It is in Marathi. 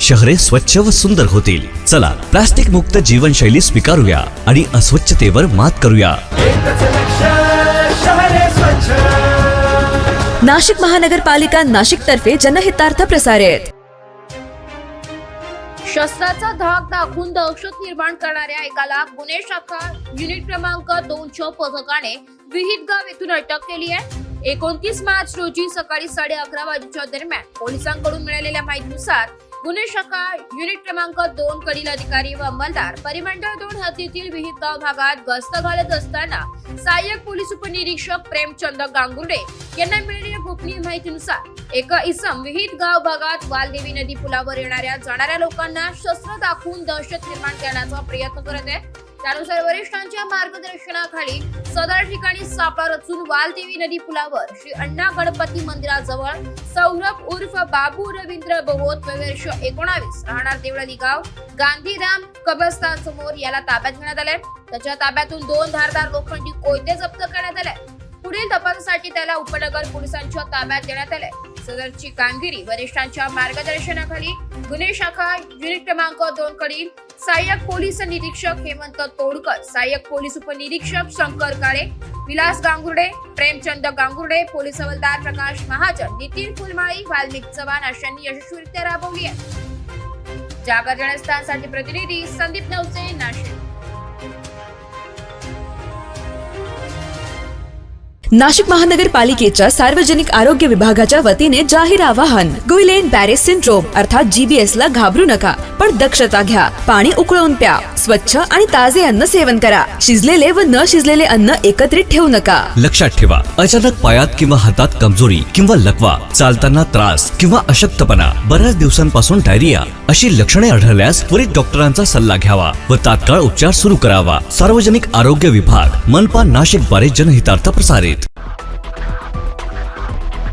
शहरे स्वच्छ व सुंदर होतील. चला प्लास्टिक मुक्त जीवनशैली स्वीकारूया आणि अस्वच्छतेवर मात करूया. नाशिक महानगरपालिका नाशिक तर्फे जनहितार्थ प्रसारित. शस्त्राचा धाक दाखवून दहशत निर्माण करणाऱ्या एकाला गुन्हे शाखा युनिट क्रमांक दोनच्या पथकाने विहित गाव येथून अटक केली आहे. एकोणतीस मार्च रोजी सकाळी साडे अकरा वाजेच्या दरम्यान पोलिसांकडून मिळालेल्या माहितीनुसार गुन्हे शाखा युनिट क्रमांक दोन कडील अधिकारी व अंमलदार परिमंडळ दोन हद्दीतील विहित गाव भागात गस्त घालत असताना सहाय्यक पोलीस उपनिरीक्षक प्रेमचंद गांगुर्डे यांना मिळालेल्या गोपनीय माहितीनुसार एका इसम विहित गाव भागात वालदेवी नदी पुलावर येणाऱ्या जाणाऱ्या लोकांना शस्त्र दाखवून दहशत निर्माण करण्याचा प्रयत्न करत आहे. त्यानुसार वरिष्ठांच्या मार्गदर्शनाखाली सदर ठिकाणी सापळा रचून वालदेवी नदी पुलावर श्री अण्णा गणपती मंदिराजवळ सौरभ उर्फ बाबू रवींद्र बहोत वर्ष एकोणावीस राहणार देवळाली गाव गांधीधाम कब्रस्तान समोर याला ताब्यात घेण्यात आलाय. त्याच्या ताब्यातून दोन धारदार लोखंडी कोयते जप्त करण्यात आले. पुढील तपासासाठी त्याला उपनगर पोलिसांच्या ताब्यात देण्यात आले सदरची कामगिरी वरिष्ठांच्या मार्गदर्शनाखाली गुन्हे शाखा युनिट क्रमांक दोन कडील सहाय्यक पोलीस निरीक्षक हेमंत तोडकर सहाय्यक पोलीस उपनिरीक्षक शंकर काळे विलास गांगुर्डे प्रेमचंद गांगुर्डे पोलीस हवालदार प्रकाश महाजन नितीन फुलमाळी वाल्मिक चव्हाण अशांनी यशस्वीरित्या राबवली आहे. जागर जनस्थानसाठी प्रतिनिधी संदीप नवसे नाशिक. नाशिक महानगरपालिकेच्या सार्वजनिक आरोग्य विभागाच्या वतीने जाहीर आवाहन. गुइलेन बॅरेस सिंड्रोम अर्थात जीबीएस ला घाबरू नका पण दक्षता घ्या पाणी उकळून प्या स्वच्छ आणि ताजे अन्न सेवन करा. शिजलेले व न शिजलेले अन्न एकत्रित ठेवू नका. लक्षात ठेवा अचानक पायात किंवा हातात कमजोरी किंवा लकवा चालताना त्रास किंवा अशक्तपणा बऱ्याच दिवसांपासून डायरिया. अशी लक्षणे आढळल्यास त्वरित डॉक्टरांचा सल्ला घ्यावा व तात्काळ उपचार सुरू करावा. सार्वजनिक आरोग्य विभाग मनपा नाशिकद्वारे जनहितार्थ प्रसारित.